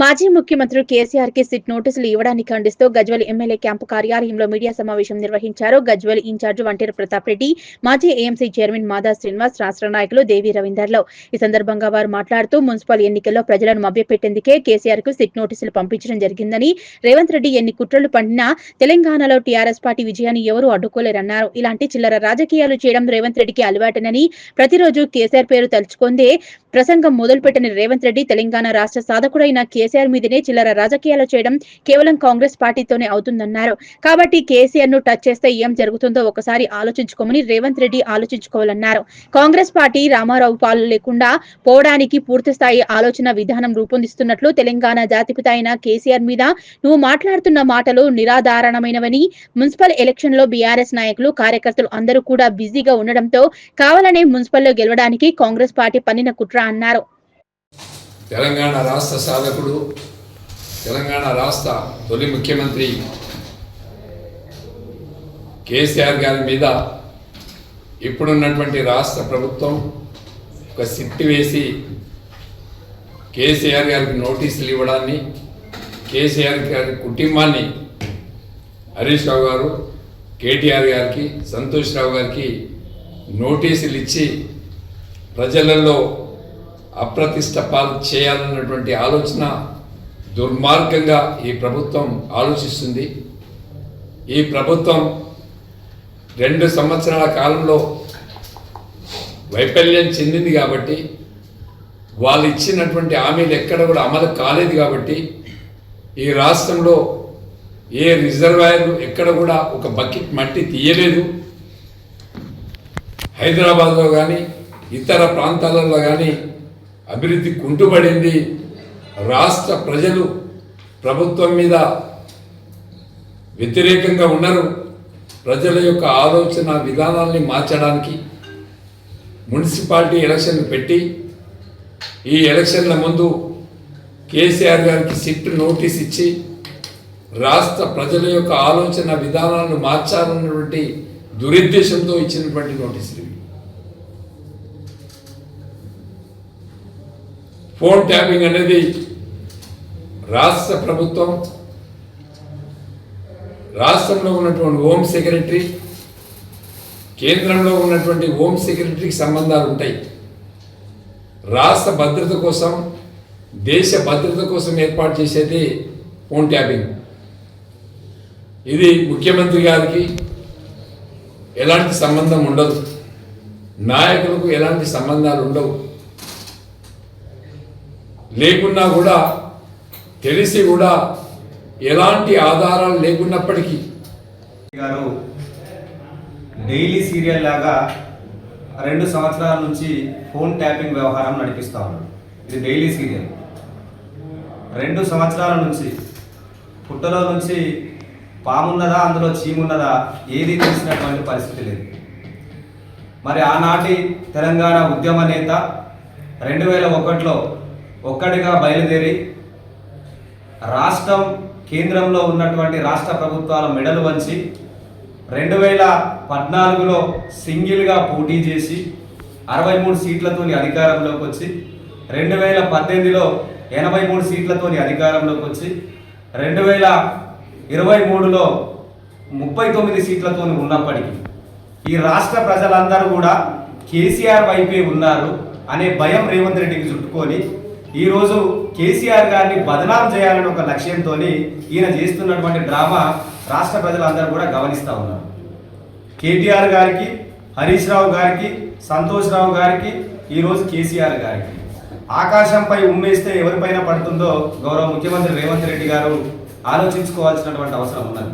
మాజీ ముఖ్యమంత్రి కేసీఆర్కి సిట్ నోటీసులు ఇవ్వడాన్ని ఖండిస్తూ గజ్వల్ ఎమ్మెల్యే క్యాంపు కార్యాలయంలో మీడియా సమావేశం నిర్వహించారు. గజ్వల్ ఇన్ఛార్జ్ వంటేరు ప్రతాప్ రెడ్డి మాజీ ఏఎంసీ చైర్మన్ మాదా శ్రీనివాస్ రాష్ట్ర నాయకులు దేవి రవీందర్లో. ఈ సందర్భంగా వారు మాట్లాడుతూ మున్సిపల్ ఎన్నికల్లో ప్రజలను మభ్యపెట్టేందుకే కేసీఆర్కు సిట్ నోటీసులు పంపించడం జరిగిందని రేవంత్ రెడ్డి ఎన్ని కుట్రలు పండినా తెలంగాణలో టీఆర్ఎస్ పార్టీ విజయాన్ని ఎవరూ అడ్డుకోలేరన్నారు. ఇలాంటి చిల్లర రాజకీయాలు చేయడం రేవంత్ రెడ్డికి అలవాటనని ప్రతిరోజు కేసీఆర్ పేరు తలుచుకుందే ప్రసంగం మొదలుపెట్టిన రేవంత్ రెడ్డి తెలంగాణ రాష్ట్ర సాధకుడైన కేసీఆర్ మీదనే చిల్లర రాజకీయాలు చేయడం కేవలం కాంగ్రెస్ పార్టీతోనే అవుతుందన్నారు. కాబట్టి కేసీఆర్ను టచ్ చేస్తే ఏం జరుగుతుందో ఒకసారి ఆలోచించుకోమని రేవంత్ రెడ్డి ఆలోచించుకోవాలన్నారు. కాంగ్రెస్ పార్టీ రామారావు పాలు లేకుండా పోవడానికి పూర్తి స్థాయి ఆలోచన విధానం రూపొందిస్తున్నట్లు తెలంగాణ జాతిపిత అయిన కేసీఆర్ మీద నువ్వు మాట్లాడుతున్న మాటలు నిరాధారణమైనవని మున్సిపల్ ఎలక్షన్లో బీఆర్ఎస్ నాయకులు కార్యకర్తలు అందరూ కూడా బిజీగా ఉండడంతో కావాలనే మున్సిపల్లో గెలవడానికి కాంగ్రెస్ పార్టీ పన్నిన కుట్ర అన్నారు. తెలంగాణ రాష్ట్ర సాధకుడు తెలంగాణ రాష్ట్ర తొలి ముఖ్యమంత్రి కేసీఆర్ గారి మీద ఇప్పుడున్నటువంటి రాష్ట్ర ప్రభుత్వం ఒక సిట్టి వేసి కేసీఆర్ గారికి నోటీసులు ఇవ్వడాన్ని కేసీఆర్ గారి కుటుంబాన్ని హరీష్ రావు గారు కేటీఆర్ గారికి సంతోష్ రావు గారికి నోటీసులు ఇచ్చి ప్రజలలో అప్రతిష్ట పాలు చేయాలన్నటువంటి ఆలోచన దుర్మార్గంగా ఈ ప్రభుత్వం ఆలోచిస్తుంది. ఈ ప్రభుత్వం రెండు సంవత్సరాల కాలంలో వైఫల్యం చెందింది కాబట్టి వాళ్ళు ఇచ్చినటువంటి హామీలు ఎక్కడ కూడా అమలు కాలేదు కాబట్టి ఈ రాష్ట్రంలో ఏ రిజర్వాయర్ ఎక్కడ కూడా ఒక బకెట్ మట్టి తీయలేదు. హైదరాబాద్లో కానీ ఇతర ప్రాంతాలలో కానీ అభివృద్ధి కుంటుపడింది రాష్ట్ర ప్రజలు ప్రభుత్వం మీద వ్యతిరేకంగా ఉన్నారు ప్రజల యొక్క ఆలోచన విధానాల్ని మార్చడానికి మున్సిపాలిటీ ఎలక్షన్లు పెట్టి ఈ ఎలక్షన్ల ముందు కేసీఆర్ గారికి సిట్ నోటీస్ ఇచ్చి రాష్ట్ర ప్రజల యొక్క ఆలోచన విధానాలను మార్చాలన్నటువంటి దురుద్దేశంతో ఇచ్చినటువంటి నోటీసులు ఫోన్ ట్యాపింగ్ అనేది రాష్ట్ర ప్రభుత్వం రాష్ట్రంలో ఉన్నటువంటి హోమ్ సెక్రటరీ కేంద్రంలో ఉన్నటువంటి హోమ్ సెక్రటరీకి సంబంధాలు ఉంటాయి. రాష్ట్ర భద్రత కోసం దేశ భద్రత కోసం ఏర్పాటు చేసేది ఫోన్ ట్యాపింగ్. ఇది ముఖ్యమంత్రి గారికి ఎలాంటి సంబంధం ఉండదు. నాయకులకు ఎలాంటి సంబంధాలు ఉండవు. లేకున్నా కూడా తెలిసి కూడా ఎలాంటి ఆధారాలు లేకున్నప్పటికీ. గారు డైలీ సీరియల్ లాగా రెండు సంవత్సరాల నుంచి ఫోన్ ట్యాపింగ్ వ్యవహారం నడిపిస్తా ఉన్నాడు ఇది డైలీ సీరియల్. రెండు సంవత్సరాల నుంచి పుట్టలో నుంచి పామున్నదా అందులో చీమున్నదా ఏది తెలిసినటువంటి పరిస్థితి లేదు. మరి ఆనాటి తెలంగాణ ఉద్యమ నేత రెండు వేల ఒకటిలో ఒక్కడిగా బయలుదేరి రాష్ట్రం కేంద్రంలో ఉన్నటువంటి రాష్ట్ర ప్రభుత్వాల మెడలు వంచి రెండు వేల పద్నాలుగులో సింగిల్గా పోటీ చేసి అరవై మూడు సీట్లతోని అధికారంలోకి వచ్చి రెండు వేల పద్దెనిమిదిలో ఎనభై మూడు సీట్లతోని అధికారంలోకి వచ్చి రెండు వేల ఇరవై మూడులో ముప్పై తొమ్మిది సీట్లతోని ఉన్నప్పటికీ ఈ రాష్ట్ర ప్రజలందరూ కూడా కేసీఆర్ వైపే ఉన్నారు అనే భయం రేవంత్ రెడ్డికి చుట్టుకొని ఈరోజు కేసీఆర్ గారిని బదనాం చేయాలని ఒక లక్ష్యంతో ఈయన చేస్తున్నటువంటి డ్రామా రాష్ట్ర ప్రజలందరూ కూడా గమనిస్తూ ఉన్నారు. కేటీఆర్ గారికి హరీష్ రావు గారికి సంతోష్ రావు గారికి ఈరోజు కేసీఆర్ గారికి. ఆకాశంపై ఉమ్మేస్తే ఎవరిపైన పడుతుందో గౌరవ ముఖ్యమంత్రి రేవంత్ రెడ్డి గారు ఆలోచించుకోవాల్సినటువంటి అవసరం ఉన్నది.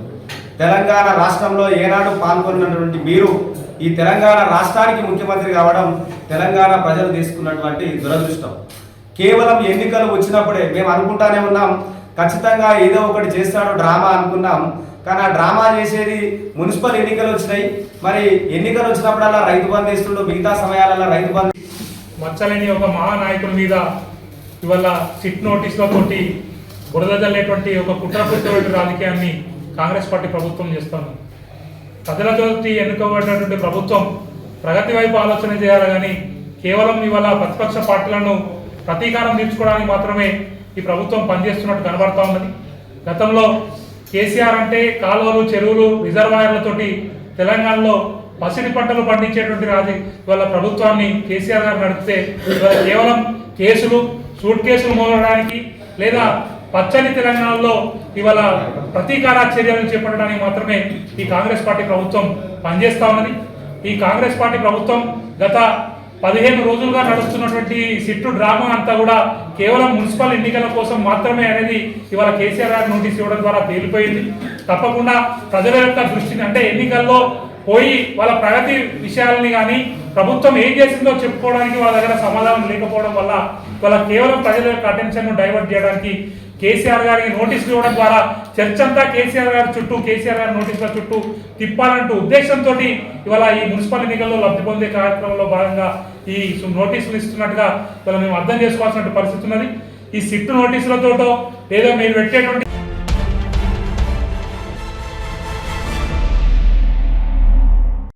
తెలంగాణ రాష్ట్రంలో ఏనాడు పాల్గొన్నటువంటి మీరు ఈ తెలంగాణ రాష్ట్రానికి ముఖ్యమంత్రి కావడం తెలంగాణ ప్రజలు తీసుకున్నటువంటి దురదృష్టం. కేవలం ఎన్నికలు వచ్చినప్పుడే మేము అనుకుంటానే ఉన్నాం. ఖచ్చితంగా ఏదో ఒకటి చేస్తాడు డ్రామా అనుకున్నాం. కానీ ఆ డ్రామా చేసేది మున్సిపల్ ఎన్నికలు వచ్చినాయి. మరి ఎన్నికలు వచ్చినప్పుడల్లా రైతు బంద్ ఇస్తుండో మిగతా సమయాలలో రైతు బంద్ మచ్చలేని ఒక మహానాయకుడి మీద ఇవాళ సిట్ నోటీస్లో కొట్టి బురద జల్లేటువంటి ఒక కుట్రపూర్తమైన రాజకీయాన్ని కాంగ్రెస్ పార్టీ ప్రభుత్వం చేస్తోంది. ప్రజలతోటి ఎన్నుకోబడినటువంటి ప్రభుత్వం ప్రగతి వైపు ఆలోచన చేయాలి కానీ కేవలం ఇవాళ ప్రతిపక్ష పార్టీలను ప్రతీకారం తీర్చుకోవడానికి మాత్రమే ఈ ప్రభుత్వం పనిచేస్తున్నట్టు కనబడతా ఉన్నది. గతంలో కేసీఆర్ అంటే కాలువలు చెరువులు రిజర్వాయర్లతోటి తెలంగాణలో పసిడి పంటలు పండించేటువంటి రాజు ఇవాళ ప్రభుత్వాన్ని కేసీఆర్ గారు నడిపితే కేవలం కేసులు సూట్ కేసులు మోగడానికి లేదా పచ్చని తెలంగాణలో ఇవాళ ప్రతీకార చర్యలు చేపట్టడానికి మాత్రమే ఈ కాంగ్రెస్ పార్టీ ప్రభుత్వం పనిచేస్తా ఉన్నది. ఈ కాంగ్రెస్ పార్టీ ప్రభుత్వం గత పదిహేను రోజులుగా నడుస్తున్నటువంటి సిట్టు డ్రామా అంతా కూడా కేవలం మున్సిపల్ ఎన్నికల కోసం మాత్రమే అనేది ఇవాళ కేసీఆర్ గారు నోటీస్ ఇవ్వడం ద్వారా తేలిపోయింది. తప్పకుండా ప్రజల యొక్క దృష్టిని అంటే ఎన్నికల్లో పోయి వాళ్ళ ప్రగతి విషయాలని కానీ ప్రభుత్వం ఏం చేసిందో చెప్పుకోవడానికి వాళ్ళ దగ్గర సమాధానం లేకపోవడం వల్ల వాళ్ళ కేవలం ప్రజల యొక్క అటెన్షన్ను డైవర్ట్ చేయడానికి కేసీఆర్ గారికి నోటీసులు ఇవ్వడం ద్వారా చర్చ అంతా కేసీఆర్ గారి చుట్టూ కేసీఆర్ గారి నోటీసుల చుట్టూ తిప్పాలంటూ ఉద్దేశంతో ఇవాళ ఈ మున్సిపల్ ఎన్నికల్లో లబ్ధి పొందే కార్యక్రమంలో భాగంగా ఈ సు- నోటీసులు ఇస్తున్నట్టుగా మేము అర్థం చేసుకోవాల్సిన పరిస్థితి ఉన్నది. ఈ సిట్టు నోటీసులతోటో లేదా మీరు పెట్టేటువంటి